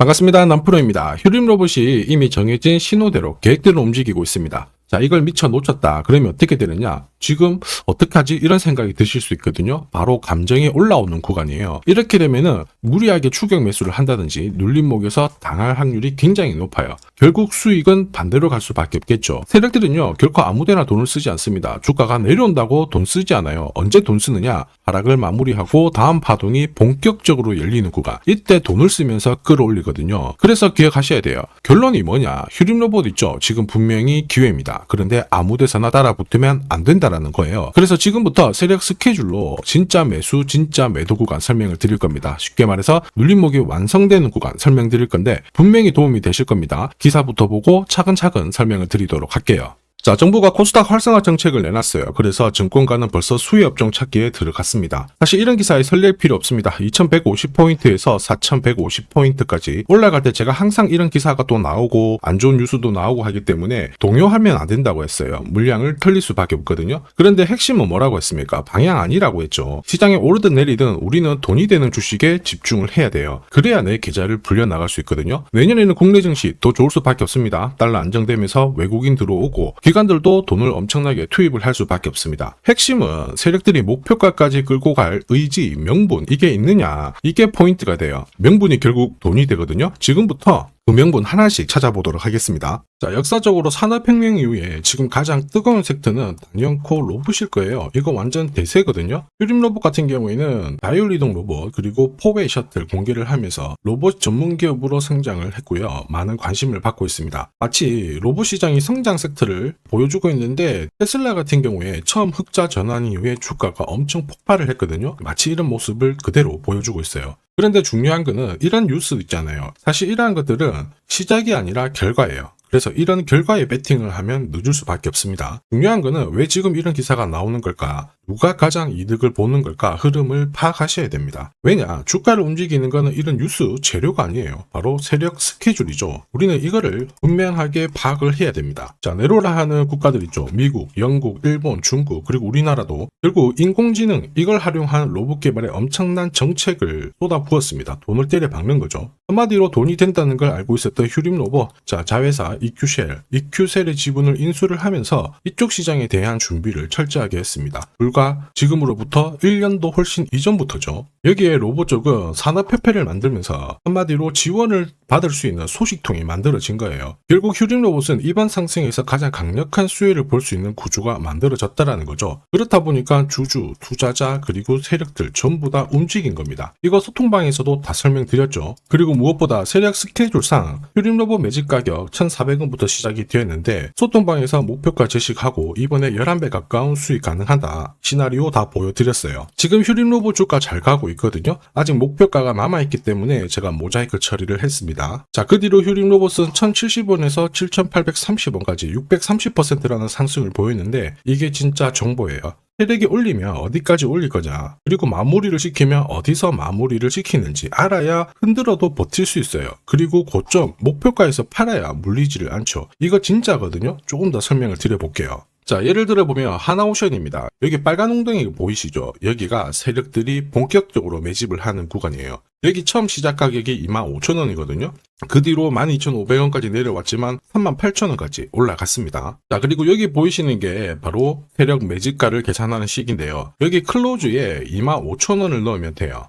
반갑습니다. 남프로입니다. 휴림 로봇이 이미 정해진 신호대로 계획대로 움직이고 있습니다. 자, 이걸 미처 놓쳤다. 그러면 어떻게 되느냐? 지금 어떡하지? 이런 생각이 드실 수 있거든요. 바로 감정이 올라오는 구간이에요. 이렇게 되면은 무리하게 추격 매수를 한다든지 눌림목에서 당할 확률이 굉장히 높아요. 결국 수익은 반대로 갈 수밖에 없겠죠. 세력들은요, 결코 아무데나 돈을 쓰지 않습니다. 주가가 내려온다고 돈 쓰지 않아요. 언제 돈 쓰느냐? 하락을 마무리하고 다음 파동이 본격적으로 열리는 구간. 이때 돈을 쓰면서 끌어올리거든요. 그래서 기억하셔야 돼요. 결론이 뭐냐? 휴림 로봇 있죠? 지금 분명히 기회입니다. 그런데 아무 데서나 따라 붙으면 안 된다 라는 거예요. 그래서 지금부터 세력 스케줄로 진짜 매수, 진짜 매도 구간 설명을 드릴 겁니다. 쉽게 말해서 눌림목이 완성되는 구간 설명드릴 건데 분명히 도움이 되실 겁니다. 기사부터 보고 차근차근 설명을 드리도록 할게요. 자, 정부가 코스닥 활성화 정책을 내놨어요. 그래서 증권가는 벌써 수혜 업종 찾기에 들어갔습니다. 사실 이런 기사에 설렐 필요 없습니다. 2150포인트에서 4150포인트까지 올라갈 때 제가 항상 이런 기사가 또 나오고 안 좋은 뉴스도 나오고 하기 때문에 동요하면 안 된다고 했어요. 물량을 털릴 수밖에 없거든요. 그런데 핵심은 뭐라고 했습니까? 방향 아니라고 했죠. 시장에 오르든 내리든 우리는 돈이 되는 주식에 집중을 해야 돼요. 그래야 내 계좌를 불려 나갈 수 있거든요. 내년에는 국내 증시 더 좋을 수밖에 없습니다. 달러 안정되면서 외국인 들어오고 기관들도 돈을 엄청나게 투입을 할 수밖에 없습니다. 핵심은 세력들이 목표가까지 끌고 갈 의지, 명분 이게 있느냐 이게 포인트가 돼요. 명분이 결국 돈이 되거든요. 지금부터 그 명분 하나씩 찾아보도록 하겠습니다. 자, 역사적으로 산업혁명 이후에 지금 가장 뜨거운 섹터는 단연코 로봇일 거예요. 이거 완전 대세거든요. 휴림 로봇 같은 경우에는 다이올 이동 로봇 그리고 포웨이 셔틀 공개를 하면서 로봇 전문 기업으로 성장을 했고요. 많은 관심을 받고 있습니다. 마치 로봇 시장이 성장 섹터를 보여주고 있는데 테슬라 같은 경우에 처음 흑자 전환 이후에 주가가 엄청 폭발을 했거든요. 마치 이런 모습을 그대로 보여주고 있어요. 그런데 중요한 거는 이런 뉴스 있잖아요. 사실 이러한 것들은 시작이 아니라 결과예요. 그래서 이런 결과에 베팅을 하면 늦을 수밖에 없습니다. 중요한 거는 왜 지금 이런 기사가 나오는 걸까? 누가 가장 이득을 보는 걸까? 흐름을 파악하셔야 됩니다. 왜냐? 주가를 움직이는 거는 이런 뉴스 재료가 아니에요. 바로 세력 스케줄이죠. 우리는 이거를 분명하게 파악을 해야 됩니다. 자, 네로라 하는 국가들 있죠. 미국, 영국, 일본, 중국, 그리고 우리나라도 결국 인공지능 이걸 활용한 로봇 개발에 엄청난 정책을 쏟아부었습니다. 돈을 때려 박는 거죠. 한마디로 돈이 된다는 걸 알고 있었던 휴림 로봇, 자, 자회사 EQ셀, EQ셀의 지분을 인수를 하면서 이쪽 시장에 대한 준비를 철저하게 했습니다. 불과 지금으로부터 1년도 훨씬 이전부터죠. 여기에 로봇 쪽은 산업 협회를 만들면서 한마디로 지원을 받을 수 있는 소식통이 만들어진 거예요. 결국 휴림 로봇은 이번 상승에서 가장 강력한 수혜를 볼 수 있는 구조가 만들어졌다라는 거죠. 그렇다 보니까 주주, 투자자, 그리고 세력들 전부 다 움직인 겁니다. 이거 소통방에서도 다 설명드렸죠. 그리고 무엇보다 세력 스케줄상 휴림 로봇 매집 가격 1,400원부터 시작이 되었는데 소통방에서 목표가 제시하고 이번에 11배 가까운 수익 가능하다. 시나리오 다 보여드렸어요. 지금 휴림 로봇 주가 잘 가고 있거든요. 아직 목표가가 남아있기 때문에 제가 모자이크 처리를 했습니다. 자, 그 뒤로 휴림 로봇은 1,070원에서 7,830원까지 630%라는 상승을 보였는데 이게 진짜 정보예요. 세력이 올리면 어디까지 올릴 거냐, 그리고 마무리를 시키면 어디서 마무리를 시키는지 알아야 흔들어도 버틸 수 있어요. 그리고 고점, 목표가에서 팔아야 물리지를 않죠. 이거 진짜거든요. 조금 더 설명을 드려볼게요. 자, 예를 들어 보면 하나오션입니다. 여기 빨간 웅덩이 보이시죠? 여기가 세력들이 본격적으로 매집을 하는 구간이에요. 여기 처음 시작 가격이 25,000원이거든요. 그 뒤로 12,500원까지 내려왔지만 38,000원까지 올라갔습니다. 자, 그리고 여기 보이시는 게 바로 세력 매집가를 계산하는 식인데요. 여기 클로즈에 25,000원을 넣으면 돼요.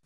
자,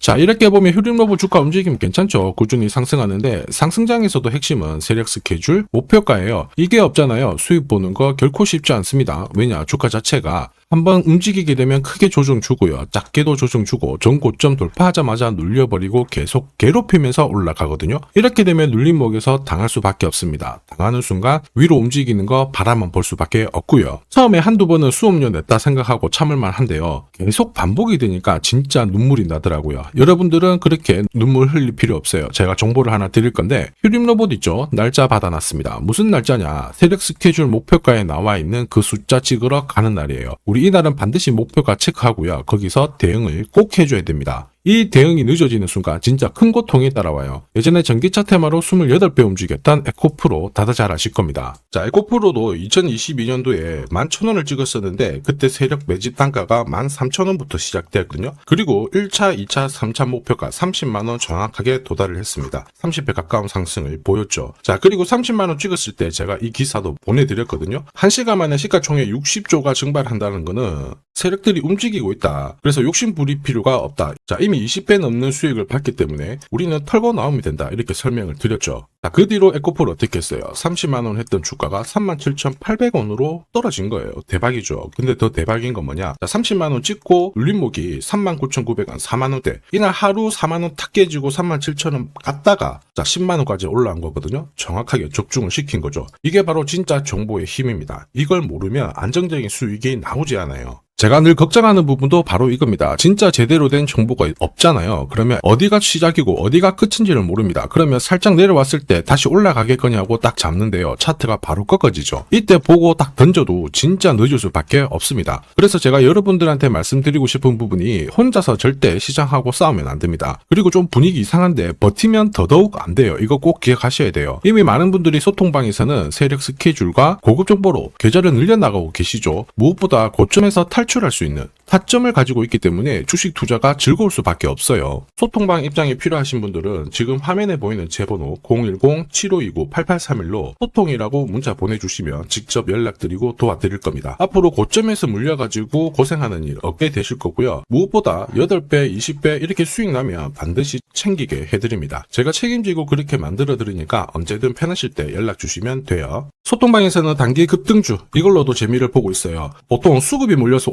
자, 이렇게 보면 휴림로브 주가 움직임 괜찮죠? 꾸준히 상승하는데 상승장에서도 핵심은 세력 스케줄, 목표가예요. 이게 없잖아요. 수익 보는 거 결코 쉽지 않습니다. 왜냐? 주가 자체가 한번 움직이게 되면 크게 조정 주고요. 작게도 조정 주고 전고점 돌파하자마자 눌려버리고 계속 괴롭히면서 올라가거든요. 이렇게 되면 눌림목에서 당할 수밖에 없습니다. 당하는 순간 위로 움직이는 거 바라만 볼 수밖에 없고요. 처음에 한두 번은 수업료 냈다 생각하고 참을만 한데요. 계속 반복이 되니까 진짜 눈물이 나더라고요. 여러분들은 그렇게 눈물 흘릴 필요 없어요. 제가 정보를 하나 드릴 건데 휴림 로봇 있죠? 날짜 받아놨습니다. 무슨 날짜냐? 세력 스케줄 목표가에 나와 있는 그 숫자 찍으러 가는 날이에요. 우리 이날은 반드시 목표가 체크하고요. 거기서 대응을 꼭 해줘야 됩니다. 이 대응이 늦어지는 순간 진짜 큰 고통이 따라와요. 예전에 전기차 테마로 28배 움직였던 에코프로 다들 잘 아실 겁니다. 자, 에코프로도 2022년도에 11,000원을 찍었었는데 그때 세력 매집 단가가 13,000원부터 시작되었거든요. 그리고 1차, 2차, 3차 목표가 30만원 정확하게 도달을 했습니다. 30배 가까운 상승을 보였죠. 자, 그리고 30만원 찍었을 때 제가 이 기사도 보내드렸거든요. 1시간 만에 시가총액 60조가 증발한다는 거는 세력들이 움직이고 있다. 그래서 욕심 부릴 필요가 없다. 자, 이미 20배 넘는 수익을 받기 때문에 우리는 털고 나오면 된다. 이렇게 설명을 드렸죠. 자, 그 뒤로 에코폴 어떻게 했어요? 30만원 했던 주가가 37,800원으로 떨어진 거예요. 대박이죠. 근데 더 대박인 건 뭐냐? 자, 30만원 찍고 눌림목이 39,900원, 4만원대. 이날 하루 4만원 탁 깨지고 37,000원 갔다가 자, 10만원까지 올라온 거거든요. 정확하게 적중을 시킨 거죠. 이게 바로 진짜 정보의 힘입니다. 이걸 모르면 안정적인 수익이 나오지 않아요. 제가 늘 걱정하는 부분도 바로 이겁니다. 진짜 제대로 된 정보가 없잖아요. 그러면 어디가 시작이고 어디가 끝인지를 모릅니다. 그러면 살짝 내려왔을 때 다시 올라가겠거니 하고 딱 잡는데요. 차트가 바로 꺾어지죠. 이때 보고 딱 던져도 진짜 늦을 수밖에 없습니다. 그래서 제가 여러분들한테 말씀드리고 싶은 부분이 혼자서 절대 시장하고 싸우면 안 됩니다. 그리고 좀 분위기 이상한데 버티면 더더욱 안 돼요. 이거 꼭 기억하셔야 돼요. 이미 많은 분들이 소통방에서는 세력 스케줄과 고급 정보로 계좌를 늘려나가고 계시죠. 무엇보다 고점에서 탈 출할 수 있는 타점을 가지고 있기 때문에 주식 투자가 즐거울 수밖에 없어요. 소통방 입장이 필요하신 분들은 지금 화면에 보이는 제 번호 010-7529-8831로 소통이라고 문자 보내주시면 직접 연락드리고 도와드릴 겁니다. 앞으로 고점에서 물려가지고 고생하는 일 없게 되실 거고요. 무엇보다 8배, 20배 이렇게 수익 나면 반드시 챙기게 해드립니다. 제가 책임지고 그렇게 만들어 드리니까 언제든 편하실 때 연락 주시면 돼요. 소통방에서는 단기 급등주 이걸로도 재미를 보고 있어요. 보통 수급이 몰려서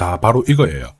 자, 바로 이거예요.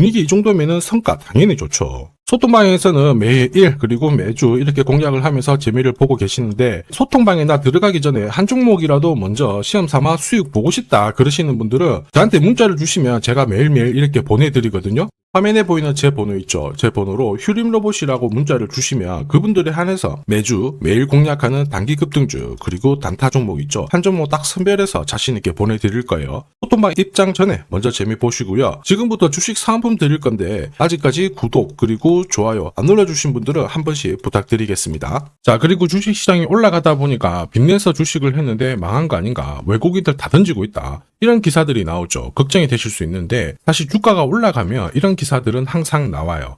이 정도면은 성과 당연히 좋죠. 소통방에서는 매일 그리고 매주 이렇게 공략을 하면서 재미를 보고 계시는데 소통방에 나 들어가기 전에 한 종목이라도 먼저 시험 삼아 수익 보고 싶다 그러시는 분들은 저한테 문자를 주시면 제가 매일매일 이렇게 보내드리거든요. 화면에 보이는 제 번호 있죠. 제 번호로 휴림 로봇이라고 문자를 주시면 그분들에 한해서 매주 매일 공략하는 단기 급등주 그리고 단타 종목 있죠. 한 종목 딱 선별해서 자신 있게 보내드릴 거예요. 소통방 입장 전에 먼저 재미 보시고요. 지금부터 주식 사은품 드릴 건데 아직까지 구독 그리고 좋아요 안 눌러주신 분들은 한 번씩 부탁드리겠습니다. 자 그리고 주식 시장이 올라가다 보니까 빚내서 주식을 했는데 망한 거 아닌가 외국인들 다 던지고 있다. 이런 기사들이 나오죠. 걱정이 되실 수 있는데 사실 주가가 올라가면 이런 기사들은 항상 나와요.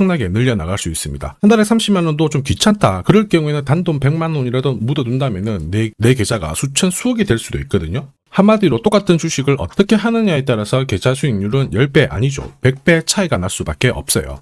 나게 늘려나갈 수 있습니다. 한 달에 30만 원도 좀 귀찮다. 그럴 경우에는 단돈 100만 원이라도 묻어둔다면은 내, 내 계좌가 수천 수억이 될 수도 있거든요. 한마디로 똑같은 주식을 어떻게 하느냐에 따라서 계좌 수익률은 10배 아니죠. 100배 차이가 날 수밖에 없어요.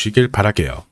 길 바랄게요.